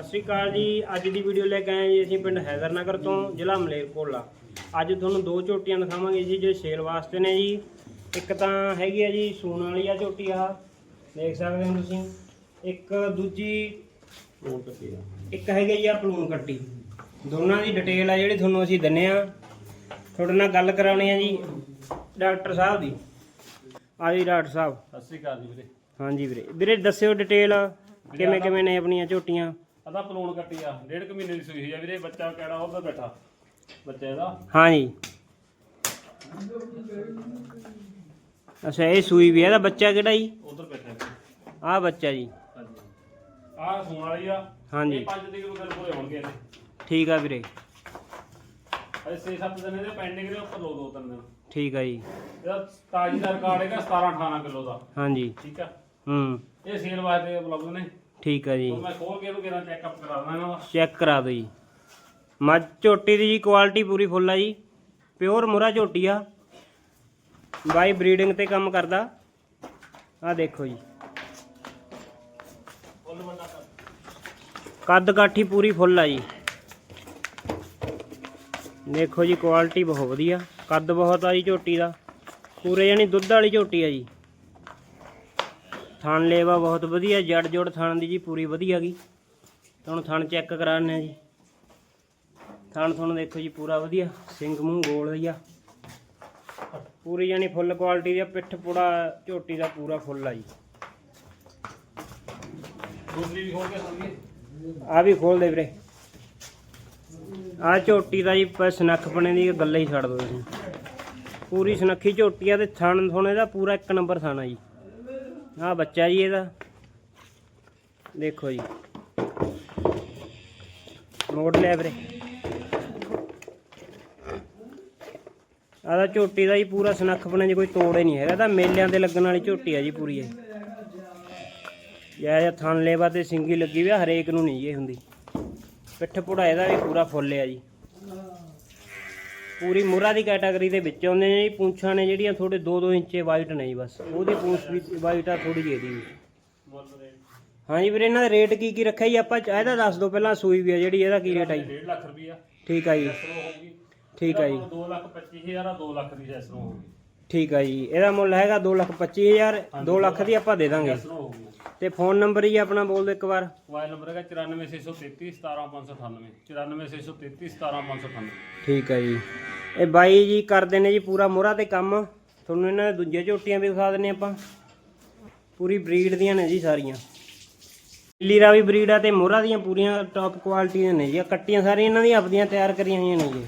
ਸਤਿ ਸ਼੍ਰੀ ਅਕਾਲ ਜੀ। ਅੱਜ ਦੀ ਵੀਡੀਓ ਲੈ ਕੇ ਆਏ ਜੀ ਅਸੀਂ ਪਿੰਡ ਹੈਦਰਨਗਰ ਤੋਂ ਜ਼ਿਲ੍ਹਾ ਮਲੇਰਕੋਟਲਾ ਅੱਜ ਤੁਹਾਨੂੰ ਦੋ ਝੋਟੀਆਂ ਦਿਖਾਵਾਂਗੇ ਜੀ ਜੋ ਸੇਲ ਵਾਸਤੇ ਨੇ ਜੀ। ਇੱਕ ਤਾਂ ਹੈਗੀ ਆ ਜੀ ਸੂਣ ਵਾਲੀ ਆ ਝੋਟੀ ਆ। ਦੇਖ ਸਕਦੇ ਹੋ ਤੁਸੀਂ। ਇੱਕ ਦੂਜੀ ਇੱਕ ਹੈਗੀ ਜੀ ਆ ਪਲੂਨ ਕੱਟੀ। ਦੋਨਾਂ ਦੀ ਡਿਟੇਲ ਆ ਜਿਹੜੀ ਤੁਹਾਨੂੰ ਅਸੀਂ ਦਿੰਨੇ ਆ। ਤੁਹਾਡੇ ਨਾਲ ਗੱਲ ਕਰਾਉਣੀ ਆ ਜੀ ਡਾਕਟਰ ਸਾਹਿਬ ਦੀ। ਆ ਜੀ ਡਾਕਟਰ ਸਾਹਿਬ। ਸਤਿ ਸ੍ਰੀ ਅਕਾਲ ਜੀ ਵੀਰੇ। ਹਾਂਜੀ ਵੀਰੇ। ਵੀਰੇ ਦੱਸਿਓ ਡਿਟੇਲ ਕਿਵੇਂ ਕਿਵੇਂ ਨੇ ਆਪਣੀਆਂ ਝੋਟੀਆਂ? ਅਦਾ ਪਲੂਣ ਕੱਟੀ ਆ ਡੇਢ ਕੁ ਮਹੀਨੇ ਦੀ ਸੂਈ ਹੋਈ ਆ ਵੀਰੇ ਬੱਚਾ ਕਿਹੜਾ ਉਹਦਾ ਬੈਠਾ? ਬੱਚਾ ਇਹਦਾ ਹਾਂਜੀ। ਅੱਛਾ ਇਹ ਸੂਈ ਵੀ ਆ ਇਹਦਾ ਬੱਚਾ ਕਿਹੜਾ ਜੀ? ਉਧਰ ਬੈਠਾ। ਆਹ ਬੱਚਾ ਜੀ। ਹਾਂਜੀ। ਆਹ ਸੂਣ ਵਾਲੀ ਆ। ਹਾਂਜੀ। ਇਹ 5 ਦਿਨ ਨੂੰ ਪੂਰੇ ਹੋਣਗੇ ਇਹਦੇ। ਠੀਕ ਆ ਵੀਰੇ। ਅਜੇ 6-7 ਦਿਨ ਇਹਦੇ ਪੈਂਡਿੰਗ ਦੇ ਉੱਪਰ ਲੋ ਦੋ ਤਿੰਨ ਦਿਨ। ਠੀਕ ਆ ਜੀ। ਇਹਦਾ ਤਾਜੀ ਦਾ ਰਿਕਾਰਡ ਹੈਗਾ 17-18 ਕਿਲੋ ਦਾ। ਹਾਂਜੀ। ਠੀਕ ਆ? ਹੂੰ। ਇਹ ਸੇਲ ਵਾਸਤੇ ਉਪਲਬਧ ਨੇ। ਠੀਕ ਆ ਜੀ। ਹੁਣ ਮੈਂ ਖੋਲ ਕੇ ਇਹਨੂੰ ਕਿਹੜਾ ਚੈੱਕਅਪ ਕਰਾ ਦਾਂ ਇਹਨਾਂ ਦਾ ਚੈੱਕ ਕਰਾ ਦਿਓ ਜੀ। ਮੱਝ ਝੋਟੀ ਦੀ ਜੀ ਕੁਆਲਿਟੀ ਪੂਰੀ ਫੁੱਲ ਆ ਜੀ। ਪਿਓਰ ਮੁਰਾ ਝੋਟੀ ਆ। ਬਾਈ ਬਰੀਡਿੰਗ ਤੇ ਕੰਮ ਕਰਦਾ। ਆ ਦੇਖੋ ਜੀ। ਫੁੱਲ ਵੱਡਾ ਕਰ ਕੱਦ ਕਾਠੀ ਪੂਰੀ ਫੁੱਲ ਆ ਜੀ। ਦੇਖੋ ਜੀ ਕੁਆਲਿਟੀ ਬਹੁਤ ਵਧੀਆ। ਕੱਦ ਬਹੁਤ ਆ ਜੀ ਝੋਟੀ ਦਾ। ਪੂਰੇ ਜਾਨੀ ਦੁੱਧ ਵਾਲੀ ਝੋਟੀ ਆ ਜੀ। ਥਣ ਲੇਵਾ ਬਹੁਤ ਵਧੀਆ ਜੜ ਜੋੜ ਥਣ ਦੀ ਜੀ ਪੂਰੀ ਵਧੀਆ ਗਈ ਤੁਹਾਨੂੰ ਥਣ ਚੈੱਕ ਕਰਾਣੇ ਆ ਜੀ। ਥਣ ਤੁਹਾਨੂੰ ਦੇਖੋ ਜੀ ਪੂਰਾ ਵਧੀਆ ਸਿੰਘ ਮੂੰਹ ਗੋਲ ਆ ਪੂਰੀ ਜਾਨੀ ਫੁੱਲ ਕੁਆਲਿਟੀ ਦੀ ਪਿੱਠ ਪੁੜਾ ਝੋਟੀ ਦਾ ਪੂਰਾ ਫੁੱਲ ਆ ਜੀ। ਦੂਸਰੀ ਵੀ ਖੋਲ ਕੇ ਆ ਵੀ ਖੋਲ ਦੇ ਵੀਰੇ। ਆ ਝੋਟੀ ਦਾ ਜੀ ਪ- ਸਨੱਖਪਣੇ ਦੀ ਗੱਲ ਹੀ ਛੱਡ ਦੋ ਤੁਸੀਂ। ਪੂਰੀ ਸੁਨੱਖੀ ਝੋਟੀ ਆ ਤੇ ਥਣ ਥੋਣੇ ਦਾ ਪੂਰਾ ਇੱਕ ਨੰਬਰ ਥਣ ਆ ਜੀ। ਆ ਬੱਚਾ ਜੀ ਇਹਦਾ। ਦੇਖੋ ਜੀ। ਮੋੜ ਲਿਆ ਵੀਰੇ। ਆਦਾ ਝੋਟੀ ਦਾ ਜੀ ਪੂਰਾ ਸਨੱਖਪਣੇ ਜੀ ਕੋਈ ਤੋੜ ਹੀ ਨਹੀਂ ਹੈਗਾ। ਤਾਂ ਮੇਲਿਆਂ ਤੇ ਲੱਗਣ ਵਾਲੀ ਝੋਟੀ ਆ ਜੀ ਪੂਰੀ ਇਹ। ਜਾਂ ਜਾਂ ਥਣ ਲੇਵਾ ਤੇ ਸਿੰਗੀ ਲੱਗੀ ਵੀ ਆ, ਹਰੇਕ ਨੂੰ ਨਹੀਂ ਇਹ ਹੁੰਦੀ। ਪਿੱਠ ਪੁੜਾ ਇਹਦਾ ਵੀ ਪੂਰਾ ਫੁੱਲ ਆ ਜੀ। ਪੂਰੀ ਮੁਰਾ ਦੀ ਕੈਟਾਗਰੀ ਦੇ ਵਿੱਚ ਆਉਂਦੇ ਨੇ ਜੀ ਪੂੰਛਾਂ ਨੇ ਜਿਹੜੀਆਂ ਥੋੜੇ 2-2 ਇੰਚੇ ਵਾਈਟ ਨਹੀਂ ਬਸ। ਉਹਦੀ ਪੂੰਛ ਵੀ ਵਾਈਟ ਆ ਥੋੜੀ ਜਿਹੀ ਇਹਦੀ ਵੀ। ਹਾਂਜੀ ਵੀਰੇ ਇਹਨਾਂ ਦਾ ਰੇਟ ਕੀ ਕੀ ਰੱਖਿਆ ਜੀ? ਆਪਾਂ ਇਹਦਾ ਦੱਸ ਦਿਓ ਪਹਿਲਾਂ ਸੂਈ ਵੀ ਆ ਜਿਹੜੀ ਇਹਦਾ ਕੀ ਰੇਟ ਆ ਜੀ? 1.5 ਲੱਖ ਰੁਪਈਆ। ਠੀਕ ਆ ਜੀ। ਠੀਕ ਆ ਜੀ। 2 ਲੱਖ 25000 ਆ 2 ਲੱਖ ਦੀ ਜੈਸਰੋ ਹੋਊਗੀ। ਠੀਕ ਆ ਜੀ। ਇਹਦਾ ਮੁੱਲ ਹੈਗਾ 225000 2 ਲੱਖ ਦੀ ਆਪਾਂ ਦੇ ਦਾਂਗੇ। ਤੇ ਫੋਨ ਨੰਬਰ ਜੀ ਆਪਣਾ ਬੋਲ ਦਿਓ ਇੱਕ ਵਾਰ। ਮੋਬਾਈਲ ਨੰਬਰ ਹੈਗਾ 94633 17598 94633 17598 ਠੀਕ ਹੈ ਜੀ। ਇਹ ਬਾਈ ਜੀ ਕਰਦੇ ਨੇ ਜੀ ਪੂਰਾ ਮੋਹਰਾ ਤੇ ਕੰਮ। ਤੁਹਾਨੂੰ ਇਹਨਾਂ ਦੇ ਦੂਜੇ ਝੋਟੀਆਂ ਵੀ ਦਿਖਾ ਦਿੰਨੇ ਆਪਾਂ। ਪੂਰੀ ਬਰੀਡ ਦੀਆਂ ਨੇ ਜੀ ਸਾਰੀਆਂ। ਲੀਰਾ ਵੀ ਬਰੀਡ ਆ ਤੇ ਮੋਹਰਾ ਦੀਆਂ ਪੂਰੀਆਂ ਟੌਪ ਕੁਆਲਿਟੀ ਦੀਆਂ ਨੇ ਜੀ। ਆਹ ਕੱਟੀਆਂ ਸਾਰੀਆਂ ਇਹਨਾਂ ਦੀਆਂ ਆਪਦੀਆਂ ਤਿਆਰ ਕਰੀਆਂ ਹੋਈਆਂ ਨੇ ਜੀ।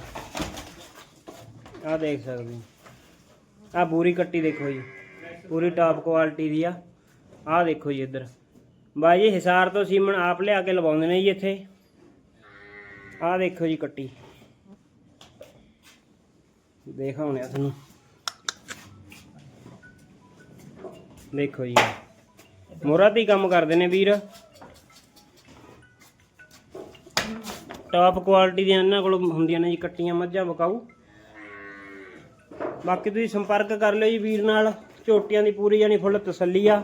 ਆਹ ਦੇਖ ਸਕਦੇ ਆ ਪੂਰੀ ਕੱਟੀ ਦੇਖੋ ਜੀ। ਪੂਰੀ ਟੌਪ ਕੁਆਲਿਟੀ ਦੀ ਆ। ਆਹ ਦੇਖੋ ਜੀ ਇੱਧਰ। ਬਾਈ ਜੀ ਹਿਸਾਰ ਤੋਂ ਸੀਮਨ ਆਪ ਲਿਆ ਕੇ ਲਵਾਉਂਦੇ ਨੇ ਜੀ ਇੱਥੇ। ਆਹ ਦੇਖੋ ਜੀ ਕੱਟੀ। ਦਿਖਾਉਣੇ ਆ ਤੁਹਾਨੂੰ। ਦੇਖੋ ਜੀ। ਮੋਹਰਾ ਤੇ ਹੀ ਕੰਮ ਕਰਦੇ ਨੇ ਵੀਰ? ਟਾਪ ਕੁਆਲਿਟੀ ਦੀਆਂ ਇਹਨਾਂ ਕੋਲ ਹੁੰਦੀਆਂ ਨੇ ਜੀ, ਕੱਟੀਆਂ ਮੱਝਾਂ ਬਕਾਊ ਬਾਕੀ ਤੁਸੀਂ ਸੰਪਰਕ ਕਰ ਲਿਓ ਜੀ ਵੀਰ ਨਾਲ। ਝੋਟੀਆਂ ਦੀ ਪੂਰੀ ਜਾਨੀ ਫੁੱਲ ਤਸੱਲੀ ਆ।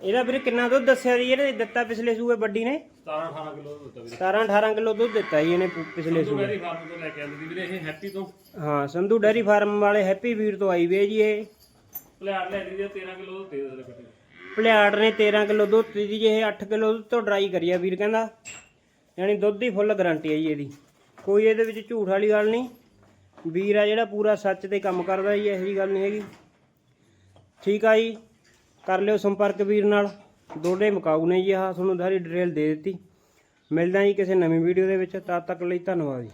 ਇਹਦਾ ਵੀਰ ਕਿੰਨਾ ਦੁੱਧ ਦੱਸਿਆ ਜੀ ਇਹਨੇ? ਦਿੱਤਾ ਪਿਛਲੇ ਸੂਏ ਵੱਡੀ ਨੇ? 17 18 ਕਿਲੋ ਦਿੱਤਾ ਵੀਰੇ। 17 18 ਕਿਲੋ ਦੁੱਧ ਦਿੱਤਾ ਜੀ ਇਹਨੇ ਪਿਛਲੇ ਸੂਏ। ਮੇਰੀ ਫਾਰਮ ਤੋਂ ਲੈ ਕੇ ਆਂਦੀ ਵੀਰੇ ਇਹ ਹੈਪੀ ਤੋਂ। ਹਾਂ ਸੰਧੂ ਡੈਰੀ ਫਾਰਮ ਵਾਲੇ ਹੈਪੀ ਵੀਰ ਤੋਂ ਆਈ ਵੇ ਜੀ ਇਹ। ਪਲਾਟ ਲੈ ਲਈ ਦੀ 13 ਕਿਲੋ ਦੁੱਧ ਦੇ ਦੇ ਕੱਟੇ ਭਲਿਆੜ ਨੇ 13 ਕਿਲੋ ਦੁੱਧ ਦਿੱਤੀ ਜੀ ਇਹ 8 ਕਿਲੋ ਦੁੱਧ ਤੋਂ ਡਰਾਈ ਕਰਿਆ ਵੀਰ ਕਹਿੰਦਾ। ਯਾਨੀ ਦੁੱਧ ਦੀ ਫੁੱਲ ਗਾਰੰਟੀ ਹੈ ਜੀ ਇਹਦੀ। ਕੋਈ ਇਹਦੇ ਵਿੱਚ ਝੂਠ ਵਾਲੀ ਗੱਲ ਨਹੀਂ। ਵੀਰ ਆ ਜਿਹੜਾ ਪੂਰਾ ਸੱਚ ਤੇ ਕੰਮ ਕਰਦਾ ਜੀ ਇਹੋ ਜੀ ਗੱਲ ਨਹੀਂ ਹੈਗੀ। ਠੀਕ ਆ ਜੀ। ਕਰ ਲਿਓ ਸੰਪਰਕ ਵੀਰ ਨਾਲ। ਦੋਡੇ ਮਕਾਊ ਨੇ ਜੀ ਆਹ, ਤੁਹਾਨੂੰ ਸਾਰੀ ਡਿਟੇਲ ਦੇ ਦਿੱਤੀ। ਮਿਲਦਾ ਜੀ ਕਿਸੇ ਨਵੀਂ ਵੀਡੀਓ ਦੇ ਵਿੱਚ। ਤਦ ਤੱਕ ਲਈ ਧੰਨਵਾਦ ਜੀ।